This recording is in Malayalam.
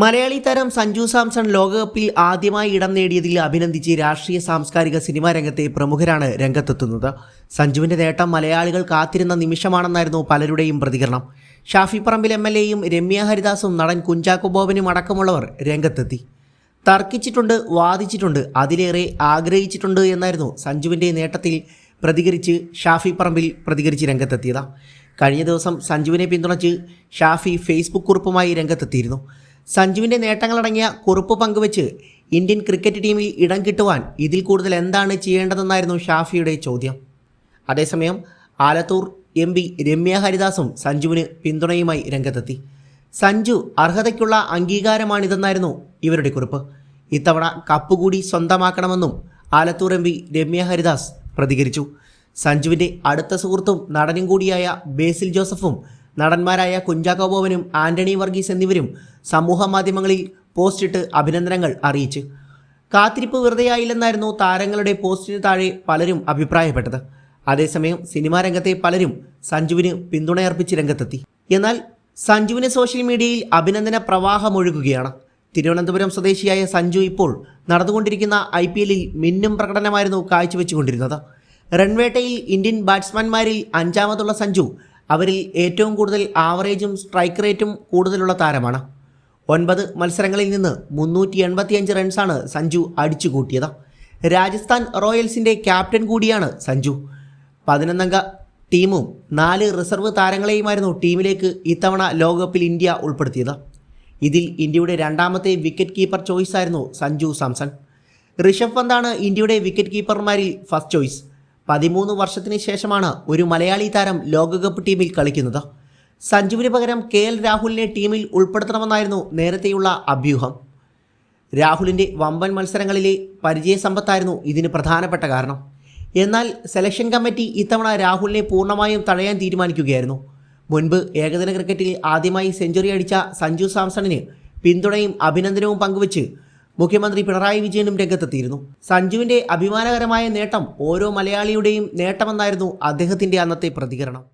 മലയാളി താരം സഞ്ജു സാംസൺ ലോകകപ്പിൽ ആദ്യമായി ഇടം നേടിയതിൽ അഭിനന്ദിച്ച് രാഷ്ട്രീയ സാംസ്കാരിക സിനിമാ രംഗത്തെ പ്രമുഖരാണ് രംഗത്തെത്തുന്നത്. സഞ്ജുവിന്റെ നേട്ടം മലയാളികൾ കാത്തിരുന്ന നിമിഷമാണെന്നായിരുന്നു പലരുടെയും പ്രതികരണം. ഷാഫി പറമ്പിൽ എം എൽ എയും രമ്യ ഹരിദാസും നടൻ കുഞ്ചാക്കോ ബോബനും അടക്കമുള്ളവർ രംഗത്തെത്തി. തർക്കിച്ചിട്ടുണ്ട് വാദിച്ചിട്ടുണ്ട് അതിലേറെ ആഗ്രഹിച്ചിട്ടുണ്ട് എന്നായിരുന്നു സഞ്ജുവിന്റെ നേട്ടത്തിൽ പ്രതികരിച്ച് ഷാഫി പറമ്പിൽ പ്രതികരിച്ച് രംഗത്തെത്തിയത്. കഴിഞ്ഞ ദിവസം സഞ്ജുവിനെ പിന്തുണച്ച് ഷാഫി ഫേസ്ബുക്ക് കുറിപ്പുമായി രംഗത്തെത്തിയിരുന്നു. സഞ്ജുവിന്റെ നേട്ടങ്ങളടങ്ങിയ കുറിപ്പ് പങ്കുവച്ച് ഇന്ത്യൻ ക്രിക്കറ്റ് ടീമിൽ ഇടം കിട്ടുവാൻ ഇതിൽ കൂടുതൽ എന്താണ് ചെയ്യേണ്ടതെന്നായിരുന്നു ഷാഫിയുടെ ചോദ്യം. അതേസമയം ആലത്തൂർ എം പി രമ്യ ഹരിദാസും സഞ്ജുവിന് പിന്തുണയുമായി രംഗത്തെത്തി. സഞ്ജു അർഹതയ്ക്കുള്ള അംഗീകാരമാണിതെന്നായിരുന്നു ഇവരുടെ കുറിപ്പ്. ഇത്തവണ കപ്പ് കൂടി സ്വന്തമാക്കണമെന്നും ആലത്തൂർ എം പി രമ്യ ഹരിദാസ് പ്രതികരിച്ചു. സഞ്ജുവിന്റെ അടുത്ത സുഹൃത്തും നടനും കൂടിയായ ബേസിൽ ജോസഫും നടന്മാരായ കുഞ്ചാക്കോ ആന്റണി വർഗീസ് എന്നിവരും സമൂഹ മാധ്യമങ്ങളിൽ പോസ്റ്റിട്ട് അഭിനന്ദനങ്ങൾ അറിയിച്ചു. കാത്തിരിപ്പ് വെറുതെയായില്ലെന്നായിരുന്നു താരങ്ങളുടെ പോസ്റ്റിന് താഴെ പലരും അഭിപ്രായപ്പെട്ടത്. അതേസമയം സിനിമാ രംഗത്തെ പലരും സഞ്ജുവിന് പിന്തുണയർപ്പിച്ച് രംഗത്തെത്തി. എന്നാൽ സഞ്ജുവിന് സോഷ്യൽ മീഡിയയിൽ അഭിനന്ദന പ്രവാഹമൊഴുകുകയാണ് തിരുവനന്തപുരം സ്വദേശിയായ സഞ്ജു ഇപ്പോൾ നടന്നുകൊണ്ടിരിക്കുന്ന ഐ പി എല്ലിൽ മിന്നും പ്രകടനമായിരുന്നു കാഴ്ചവെച്ചുകൊണ്ടിരുന്നത്. റൺവേട്ടയിൽ ഇന്ത്യൻ ബാറ്റ്സ്മാൻമാരിൽ അഞ്ചാമതുള്ള സഞ്ജു അവരിൽ ഏറ്റവും കൂടുതൽ ആവറേജും സ്ട്രൈക്ക് റേറ്റും കൂടുതലുള്ള താരമാണ്. ഒൻപത് മത്സരങ്ങളിൽ നിന്ന് മുന്നൂറ്റി എൺപത്തിയഞ്ച് റൺസാണ് സഞ്ജു അടിച്ചുകൂട്ടിയത്. രാജസ്ഥാൻ റോയൽസിന്റെ ക്യാപ്റ്റൻ കൂടിയാണ് സഞ്ജു. പതിനൊന്നംഗ ടീമും നാല് റിസർവ് താരങ്ങളെയുമായിരുന്നു ടീമിലേക്ക് ഇത്തവണ ലോകകപ്പിൽ ഇന്ത്യ ഉൾപ്പെടുത്തിയത്. ഇതിൽ ഇന്ത്യയുടെ രണ്ടാമത്തെ വിക്കറ്റ് കീപ്പർ ചോയ്സായിരുന്നു സഞ്ജു സാംസൺ. ഋഷഭ് പന്താണ് ഇന്ത്യയുടെ വിക്കറ്റ് കീപ്പർമാരിൽ ഫസ്റ്റ് ചോയ്സ്. പതിമൂന്ന് വർഷത്തിന് ശേഷമാണ് ഒരു മലയാളി താരം ലോകകപ്പ് ടീമിൽ കളിക്കുന്നത്. സഞ്ജുവിന് പകരം കെ എൽ രാഹുലിനെ ടീമിൽ ഉൾപ്പെടുത്തണമെന്നായിരുന്നു നേരത്തെയുള്ള അഭ്യൂഹം. രാഹുലിന്റെ വമ്പൻ മത്സരങ്ങളിലെ പരിചയസമ്പത്തായിരുന്നു ഇതിന് പ്രധാനപ്പെട്ട കാരണം. എന്നാൽ സെലക്ഷൻ കമ്മിറ്റി ഇത്തവണ രാഹുലിനെ പൂർണമായും തഴയാൻ തീരുമാനിക്കുകയായിരുന്നു. മുൻപ് ഏകദിന ക്രിക്കറ്റിൽ ആദ്യമായി സെഞ്ചുറി അടിച്ച സഞ്ജു സാംസണിന് പിന്തുണയും അഭിനന്ദനവും പങ്കുവച്ച് മുഖ്യമന്ത്രി പിണറായി വിജയനും രംഗത്തെത്തിയിരുന്നു. സഞ്ജുവിന്റെ അഭിമാനകരമായ നേട്ടം ഓരോ മലയാളിയുടെയും നേട്ടമെന്നായിരുന്നു അദ്ദേഹത്തിന്റെ അന്നത്തെ പ്രതികരണം.